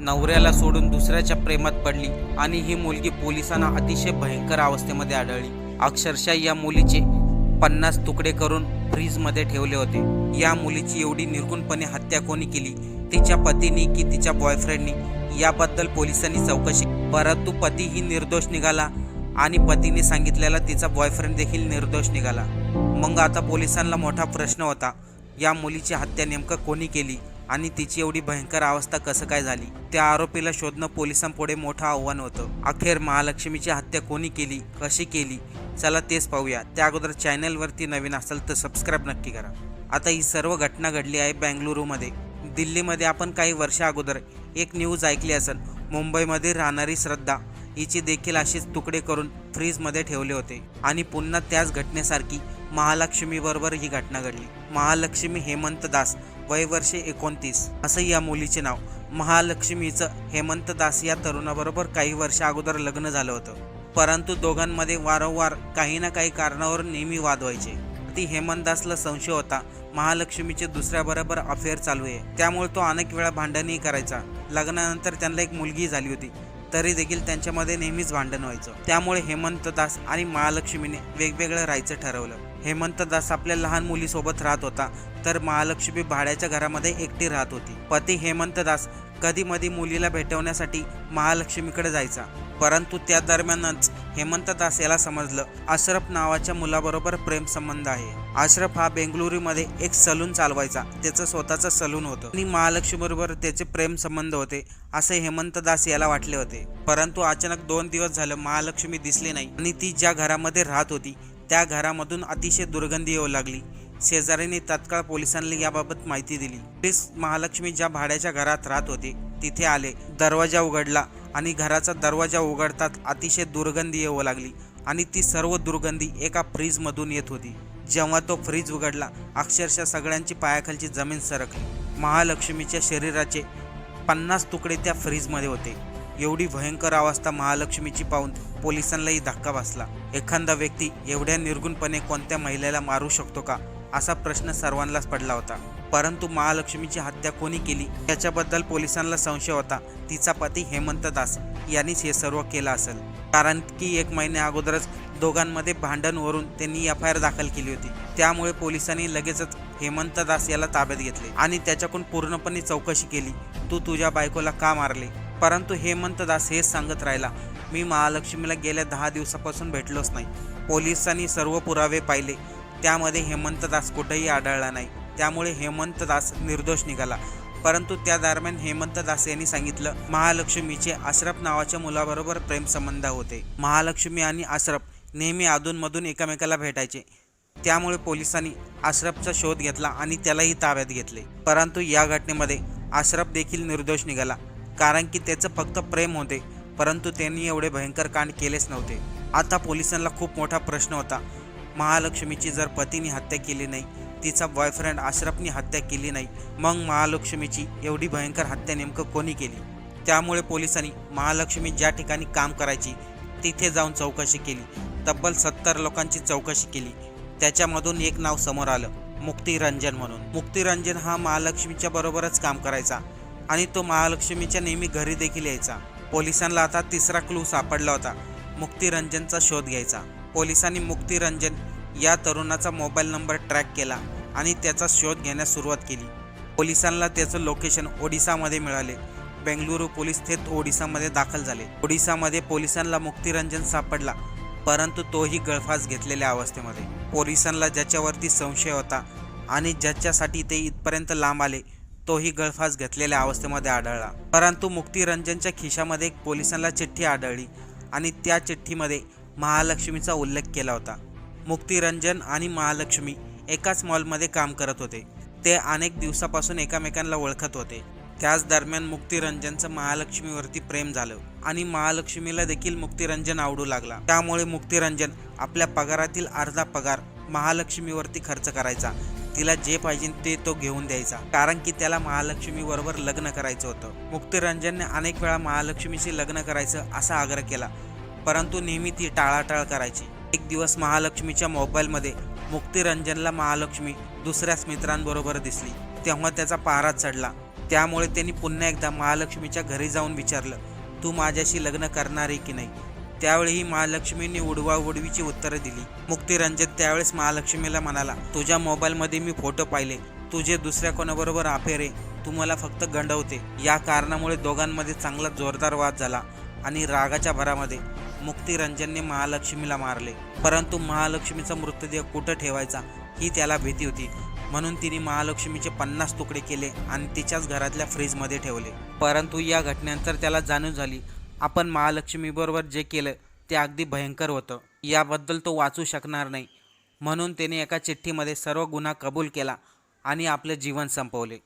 नवऱ्याला सोडून दुसऱ्याच्या प्रेमात पडली आणि ही मुलगी पोलिसांना अतिशय भयंकर अवस्थेमध्ये आढळली. अक्षरशः या मुलीचे पन्नास तुकडे करून फ्रीजमध्ये ठेवले होते. या मुलीची एवढी निर्गुणपणे हत्या कोणी केली? तिच्या पतीने की तिच्या बॉयफ्रेंडनी याबद्दल पोलिसांनी चौकशी परंतु पती ही निर्दोष निघाला आणि पतीने सांगितलेला तिचा बॉयफ्रेंड देखील निर्दोष निघाला. मग आता पोलिसांना मोठा प्रश्न होता या मुलीची हत्या नेमकं कोणी केली? आणि तिची एवढी भयंकर अवस्था कसं काय झाली? त्या आरोपीला शोधणं पोलिसांपुढे मोठं आव्हान होतं. अखेर महालक्ष्मीची हत्या कोणी केली? कशी केली? चला तेच पाहूया. त्या अगोदर चॅनलवरती नवीन असेल तर सबस्क्राईब नक्की करा. आता ही सर्व घटना घडली आहे बेंगलुरूमध्ये. दिल्लीमध्ये आपण काही वर्षा अगोदर एक न्यूज ऐकली असेल मुंबईमध्ये राहणारी श्रद्धा हिची देखील असेच तुकडे करून फ्रीजमध्ये ठेवले होते आणि पुन्हा त्याच घटनेसारखी महालक्ष्मीबरोबर ही घटना घडली. महालक्ष्मी हेमंत दास वय वर्षे एकोणतीस. असं या मुलीचे नाव. महालक्ष्मीचं हेमंत दास या तरुणाबरोबर काही वर्ष अगोदर लग्न झालं होतं. परंतु दोघांमध्ये वारंवार काही ना काही कारणावर नेहमी वाद व्हायचे. ती हेमंत दासला संशय होता महालक्ष्मीचे दुसऱ्याबरोबर अफेअर चालू आहे. त्यामुळे तो अनेक वेळा भांडणही करायचा. लग्नानंतर त्यांना एक मुलगी झाली होती. तरी देखील त्यांच्यामध्ये नेहमीच भांडण व्हायचं. त्यामुळे हेमंत दास आणि महालक्ष्मीने वेगवेगळं राहायचं ठरवलं. हेमंत दास आपल्या लहान मुलीसोबत राहत होता तर महालक्ष्मी भाड्याच्या घरामध्ये एकटी राहत होती. पती हेमंत दास कधी मधी मुलीला भेटवण्यासाठी महालक्ष्मीकडे जायचा. परंतु त्या दरम्यानच हेमंत दास याला समजलं. अशरफ नावाच्या मुलाबरोबर प्रेम संबंध आहे. अशरफ हा बेंगलुरूमध्ये एक सलून चालवायचा. त्याचं स्वतःचं सलून होतं. आणि महालक्ष्मी बरोबर त्याचे प्रेम संबंध होते असे हेमंत दास याला वाटले होते. परंतु अचानक दोन दिवस झालं महालक्ष्मी दिसली नाही आणि ती ज्या घरामध्ये राहत होती त्या घरामधून अतिशय दुर्गंधी येऊ लागली. शेजाऱ्यांनी तत्काळ पोलिसांना याबाबत माहिती दिली. पोलीस महालक्ष्मी ज्या भाड्याच्या घरात राहत होते तिथे आले. दरवाजा उघडला. आणि घराचा दरवाजा उघडतात अतिशय दुर्गंधी येऊ लागली आणि ती सर्व दुर्गंधी एका फ्रीजमधून येत होती. जेव्हा तो फ्रीज उघडला अक्षरशः सगळ्यांची पायाखालची जमीन सरकली. महालक्ष्मीच्या शरीराचे पन्नास तुकडे त्या फ्रीजमध्ये होते. एवढी भयंकर अवस्था महालक्ष्मीची पाहून पोलिसांनाही धक्का बसला. एखादा व्यक्ती एवढ्या निर्गुणपणे कोणत्या महिलेला मारू शकतो का? असा प्रश्न सर्वांनाच पडला होता. परंतु महालक्ष्मीची हत्या कोणी केली? याच्याबद्दल पोलिसांना संशय होता. तिचा पती हेमंत दास यांनीच हे सर्व केलं असेल. कारण की एक महिन्या अगोदरच दोघांमध्ये भांडणवरून त्यांनी एफ आय आर दाखल केली होती. त्यामुळे पोलिसांनी लगेचच हेमंत दास याला ताब्यात घेतले आणि त्याच्याकडून पूर्णपणे चौकशी केली. तू तुझ्या बायकोला का मारले? परंतु हेमंत दास हेच सांगत राहिला मी महालक्ष्मीला गेल्या दहा दिवसापासून भेटलोच नाही. पोलिसांनी सर्व पुरावे पाहिले. त्यामध्ये हेमंत दास कुठेही आढळला नाही. त्यामुळे हेमंत दास निर्दोष निघाला. परंतु त्या दरम्यान हेमंत दास यांनी सांगितलं महालक्ष्मीचे आश्रफ नावाच्या मुलाबरोबर प्रेमसंबंध होते. महालक्ष्मी आणि आश्रफ नेहमी अधूनमधून एकमेकाला भेटायचे. त्यामुळे पोलिसांनी आश्रफचा शोध घेतला आणि त्यालाही ताब्यात घेतले. परंतु या घटनेमध्ये आश्रफ देखील निर्दोष निघाला. कारण की त्याचं फक्त प्रेम होते परंतु त्यांनी एवढे भयंकर कांड केलेच नव्हते. आता पोलिसांना खूप मोठा प्रश्न होता. महालक्ष्मीची जर पतीने हत्या केली नाही तिचा बॉयफ्रेंड अश्रफनी हत्या केली नाही. मग महालक्ष्मीची एवढी भयंकर हत्या नेमकं कोणी केली? त्यामुळे पोलिसांनी महालक्ष्मी ज्या ठिकाणी काम करायची तिथे जाऊन चौकशी केली. तब्बल सत्तर लोकांची चौकशी केली. त्याच्यामधून एक नाव समोर आलं मुक्तिरंजन म्हणून. मुक्तिरंजन हा महालक्ष्मीच्या बरोबरच काम करायचा आणि तो महालक्ष्मीच्या नेहमी घरी देखील यायचा. पोलिसांना आता तिसरा क्लू सापडला होता. मुक्तिरंजनचा शोध घ्यायचा. पोलिसांनी मुक्तिरंजन या तरुणाचा मोबाईल नंबर ट्रॅक केला आणि त्याचा शोध घेण्यास सुरुवात केली. पोलिसांना त्याचं लोकेशन ओडिसामध्ये मिळाले. बेंगलुरू पोलीस थेट ओडिसामध्ये दाखल झाले. ओडिसामध्ये पोलिसांना मुक्तिरंजन सापडला परंतु तोही गळफास घेतलेल्या अवस्थेमध्ये. पोलिसांना ज्याच्यावरती संशय होता आणि ज्याच्यासाठी ते इथपर्यंत लांब आले तोही गळफास घेतलेल्या अवस्थेमध्ये आढळला. परंतु मुक्तिरंजनच्या खिशामध्ये एक पोलिसांना चिठ्ठी आढळली आणि त्या चिठ्ठीमध्ये महालक्ष्मीचा उल्लेख केला होता. मुक्तिरंजन आणि महालक्ष्मी एकाच मॉलमध्ये काम करत होते. ते अनेक दिवसापासून एकामेकांना ओळखत होते. त्याच दरम्यान मुक्तिरंजनचं महालक्ष्मीवरती प्रेम झालं आणि महालक्ष्मीला देखील मुक्तिरंजन आवडू लागला. त्यामुळे मुक्तिरंजन आपल्या पगारातील अर्धा पगार महालक्ष्मीवरती खर्च करायचा. तिला जे पाहिजे ते तो घेऊन द्यायचा. कारण की त्याला महालक्ष्मी बरोबर लग्न करायचं होतं. मुक्तिरंजनने अनेक वेळा महालक्ष्मीशी लग्न करायचं असा आग्रह केला. परंतु नेहमी ती टाळाटाळ करायची. एक दिवस महालक्ष्मीच्या मोबाईलमध्ये मुक्तिरंजनला महालक्ष्मी दुसऱ्याच मित्रांबरोबर दिसली. तेव्हा त्याचा पारा चढला. त्यामुळे त्यांनी पुन्हा एकदा महालक्ष्मीच्या घरी जाऊन विचारलं तू माझ्याशी लग्न करणार आहे की नाही? त्यावेळी महालक्ष्मीने उडवा उडवीची उत्तरं दिली. मुक्तिरंजन त्यावेळेस महालक्ष्मीला म्हणाला तुझ्या मोबाईलमध्ये मी फोटो पाहिले. तुझे दुसऱ्या कोणाबरोबर अफेअर आहे? तू मला फक्त गंडवते. या कारणामुळे दोघांमध्ये चांगला जोरदार वाद झाला आणि रागाच्या भरामध्ये मुक्तिरंजनने महालक्ष्मीला मारले. परंतु महालक्ष्मीचा मृतदेह कुठं ठेवायचा? ही त्याला भीती होती. म्हणून तिने महालक्ष्मीचे पन्नास तुकडे केले आणि तिच्याच घरातल्या फ्रीजमध्ये ठेवले. परंतु या घटनेनंतर त्याला जाणीव झाली. आपण महालक्ष्मीबरोबर जे केलं ते अगदी भयंकर होतं. याबद्दल तो वाचू शकणार नाही. म्हणून त्याने एका चिठ्ठीमध्ये सर्व गुन्हा कबूल केला आणि आपले जीवन संपवले.